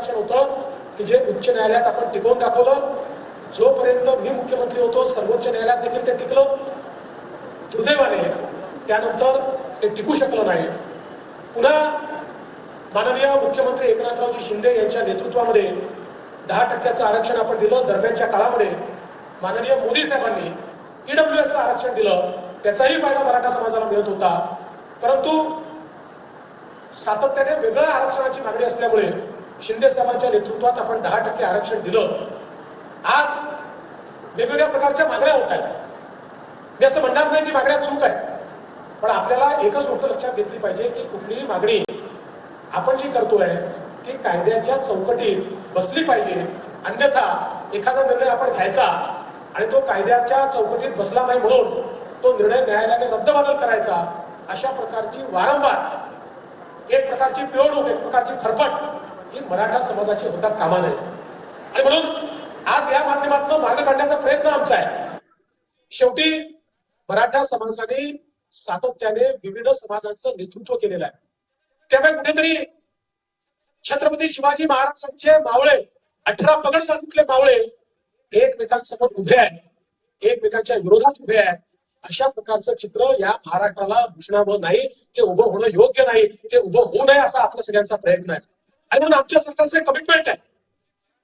आरक्षण होतं की जे उच्च न्यायालयात आपण टिकवून दाखवलं जोपर्यंत मी मुख्यमंत्री होतो सर्वोच्च न्यायालयात देखील ते टिकलं. दुर्दैवाने त्यानंतर ते टिकू शकलं नाही. पुन्हा माननीय मुख्यमंत्री एकनाथरावजी शिंदे यांच्या नेतृत्वामध्ये दहा टक्क्याचं आरक्षण आपण दिलं. दरम्यानच्या काळामध्ये माननीय मोदी साहेबांनी ईडब्ल्यू एसचं आरक्षण दिलं. त्याचाही फायदा मराठा समाजाला मिळत होता. परंतु सातत्याने वेगळ्या आरक्षणाची मागणी असल्यामुळे शिंदे साहेबांच्या नेतृत्वात आपण दहा टक्के आरक्षण दिलं. आज वेगवेगळ्या प्रकारच्या मागण्या होत आहेत. मी असं म्हणणार नाही की मागण्या चूक आहे पण आपल्याला एकच गोष्ट लक्षात घेतली पाहिजे की कुठलीही मागणी आपण जी करतोय ती कायद्याच्या चौकटीत बसली पाहिजे. अन्यथा एखादा निर्णय आपण घ्यायचा आणि तो कायद्याच्या चौकटीत बसला नाही म्हणून तो निर्णय न्यायालयाने रद्दबातल करायचा अशा प्रकारची वारंवार एक प्रकारची पिळवणूक एक प्रकारची फरफट ही मराठा समाजाची होता कामा नये आणि म्हणून आज या माध्यमातून मार्ग काढण्याचा प्रयत्न आमचा आहे. शेवटी मराठा समाजाने सातत्याने विविध समाजांचं नेतृत्व केलेलं आहे. त्यामुळे कुठेतरी छत्रपती शिवाजी महाराजांचे मावळे अठरा पगड जातीतले मावळे एकमेकांसमोर उभे आहे एकमेकांच्या विरोधात उभे आहे अशा प्रकारचं चित्र या महाराष्ट्राला भूषणावं नाही. ते उभं होणं योग्य नाही. ते उभं होऊ नये असा आपला सगळ्यांचा प्रयत्न आहे. आणि म्हणून आमच्या सरकारचे कमिटमेंट आहे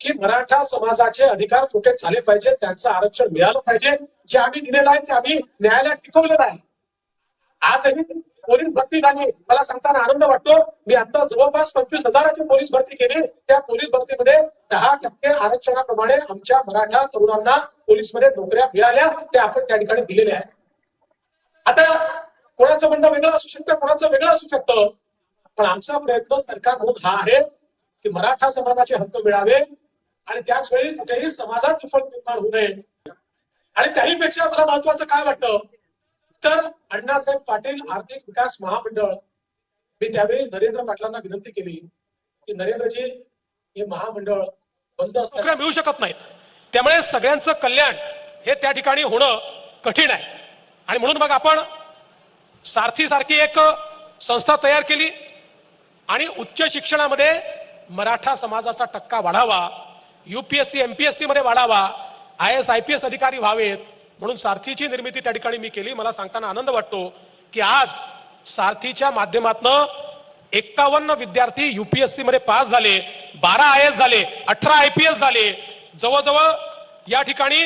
की मराठा समाजाचे अधिकार प्रोटेक्ट झाले पाहिजे त्यांचं आरक्षण मिळालं पाहिजे. जे आम्ही दिलेलं आहे ते आम्ही न्यायालयात टिकवलेलं आहे. आजही पोलीस भरती झाली. मला सांगताना आनंद वाटतो. मी आता जवळपास पंचवीस हजाराची पोलीस भरती केली. त्या पोलीस भरतीमध्ये दहा टक्के आरक्षणाप्रमाणे आमच्या मराठा तरुणांना पोलीसमध्ये नोकऱ्या मिळाल्या. त्या आपण त्या ठिकाणी दिलेल्या आहेत. आता कोणाचं म्हणणं वेगळं असू शकतं कोणाचं वेगळं असू शकतं. पण आमचा प्रयत्न सरकार म्हणून हा आहे. की मराठा समाजाचे हक्क मिळावे आणि त्याच वेळी कुठेही समाजात तुफळ निर्माण होऊ नये. आणि त्याहीपेक्षा मला महत्वाचं काय वाटतं? तर अण्णासाहेब पाटील आर्थिक विकास महामंडळ मी त्यावेळी नरेंद्र पाटलांना विनंती केली की नरेंद्रजी हे महामंडळ बंद असल्यास मिळू शकत नाहीत. त्यामुळे सगळ्यांचं कल्याण हे त्या ठिकाणी होणं कठीण आहे. आणि म्हणून मग आपण सारथी सारखी एक संस्था तयार केली आणि उच्च शिक्षणामध्ये मराठा समाजाचा टक्का वाढावा युपीएससी एमपीएससी मध्ये वाढावा I S I P S अधिकारी व्हावेत म्हणून सारथीची निर्मिती त्या ठिकाणी मी केली. मला सांगताना आनंद वाटतो की आज सारथीच्या माध्यमातनं एक्कावन्न विद्यार्थी युपीएससी मध्ये पास झाले बारा आय एस झाले अठरा आय पी एस झाले. जवळजवळ या ठिकाणी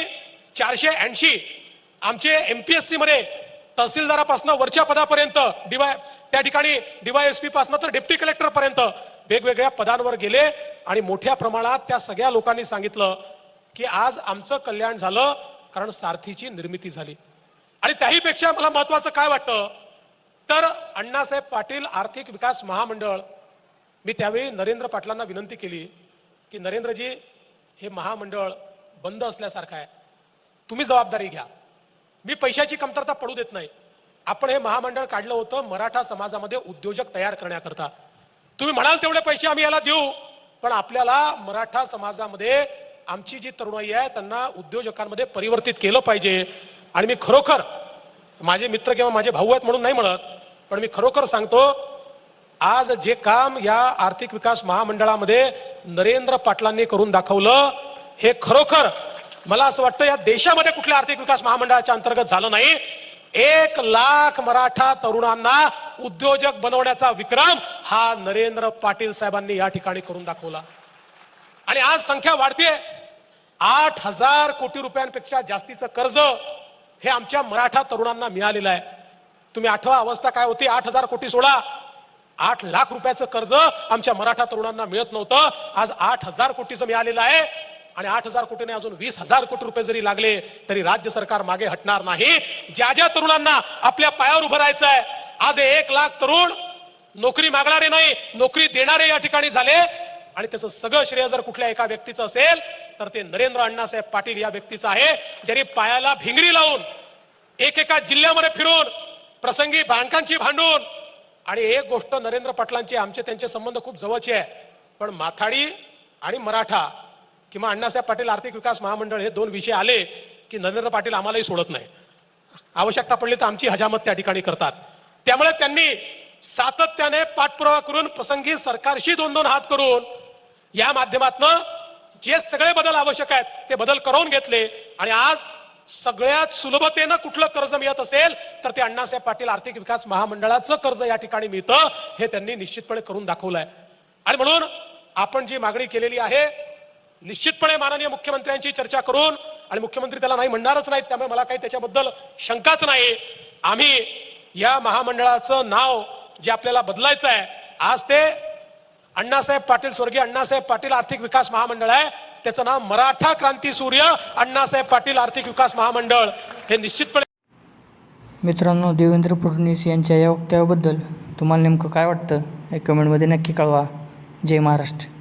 चारशे ऐंशी आमचे एमपीएससी मध्ये तहसीलदारापासून वरच्या पदापर्यंत डिवाय त्या ठिकाणी डीवायएसपी पासून तर डेप्टी कलेक्टर पर्यंत वेगवेगळ्या पदांवर गेले आणि मोठ्या प्रमाणात त्या सगळ्या लोकांनी सांगितलं की आज आमचं कल्याण झालं कारण सारथीची निर्मिती झाली. आणि त्याहीपेक्षा मला महत्वाचं काय वाटतं? तर अण्णासाहेब पाटील आर्थिक विकास महामंडळ मी त्यावेळी नरेंद्र पाटलांना विनंती केली की नरेंद्रजी हे महामंडळ बंद असल्यासारखं आहे. तुम्ही जबाबदारी घ्या. मी पैशाची कमतरता पडू देत नाही. आपण हे महामंडळ काढलं होतं मराठा समाजामध्ये उद्योजक तयार करण्याकरता. तुम्ही म्हणाल तेवढे पैसे आम्ही याला देऊ. पण आपल्याला मराठा समाजामध्ये आमची जी तरुणाई आहे त्यांना उद्योजकांमध्ये परिवर्तित केलं पाहिजे. आणि मी खरोखर माझे मित्र किंवा माझे भाऊ आहेत म्हणून नाही म्हणत पण मी खरोखर सांगतो आज जे काम या आर्थिक विकास महामंडळामध्ये नरेंद्र पाटलांनी करून दाखवलं हे खरोखर मला असं वाटतं या देशामध्ये कुठल्या आर्थिक विकास महामंडळाच्या अंतर्गत झालं नाही. एक लाख मराठा तरुणांना उद्योजक बनवण्याचा विक्रम हा नरेंद्र पाटील साहेबांनी या ठिकाणी करून दाखवला. आणि आज संख्या वाढतीये. आठ हजार कोटी रुपयांपेक्षा जास्तीचं कर्ज हे आमच्या मराठा तरुणांना मिळालेलं आहे. तुम्ही आठवा अवस्था काय होती? आठ हजार कोटी सोडा. आठ लाख रुपयाचं कर्ज आमच्या मराठा तरुणांना मिळत नव्हतं. आज आठ हजार कोटीचं मिळालेलं आहे. आणि आठ हजार कोटीने अजून वीस हजार कोटी रुपये जरी लागले तरी राज्य सरकार मागे हटणार नाही. ज्या ज्या तरुणांना आपल्या पायावर उभं राहायचं आहे आज एक लाख तरुण नोकरी मागणारे नाही नोकरी देणारे या ठिकाणी झाले. आणि त्याचं सगळं श्रेय जर कुठल्या एका व्यक्तीचं असेल तर ते नरेंद्र अण्णासाहेब पाटील या व्यक्तीचं आहे ज्यांनी पायाला भिंगरी लावून एकेका जिल्ह्यामध्ये फिरून प्रसंगी बँकांची भांडून आणि एक गोष्ट नरेंद्र पाटलांची आमचे त्यांचे संबंध खूप जवळचे आहे. पण माथाडी आणि मराठा किंवा अण्णासाहेब पाटील आर्थिक विकास महामंडळ हे दोन विषय आले की नरेंद्र पाटील आम्हालाही सोडत नाही. आवश्यकता पडली तर आमची हजामत त्या ठिकाणी करतात. त्यामुळे त्यांनी सातत्याने पाठपुरावा करून प्रसंगी सरकारशी दोन दोन हात करून या माध्यमातनं जे सगळे बदल आवश्यक आहेत ते बदल करून घेतले. आणि आज सगळ्यात सुलभतेनं कुठलं कर्ज मिळत असेल तर ते अण्णासाहेब पाटील आर्थिक विकास महामंडळाचं कर्ज या ठिकाणी मिळतं हे त्यांनी निश्चितपणे करून दाखवलंय. आणि म्हणून आपण जी मागणी केलेली आहे निश्चितपणे माननीय मुख्यमंत्र्यांची चर्चा करून आणि मुख्यमंत्री त्याला नाही म्हणणारच नाहीत त्यामुळे मला काही त्याच्याबद्दल शंकाच नाही. आम्ही या महामंडळाचं नाव जे आपल्याला बदलायचं आहे आज ते अण्णासाहेब पाटील स्वर्गीय अण्णासाहेब पाटील आर्थिक विकास महामंडळ आहे. त्याचं नाव मराठा क्रांती सूर्य अण्णासाहेब पाटील आर्थिक विकास महामंडळ. हे निश्चितपणे मित्रांनो देवेंद्र फडणवीस यांच्या या वक्तव्याबद्दल तुम्हाला नेमकं काय वाटतं? हे कमेंटमध्ये नक्की कळवा. जय महाराष्ट्र.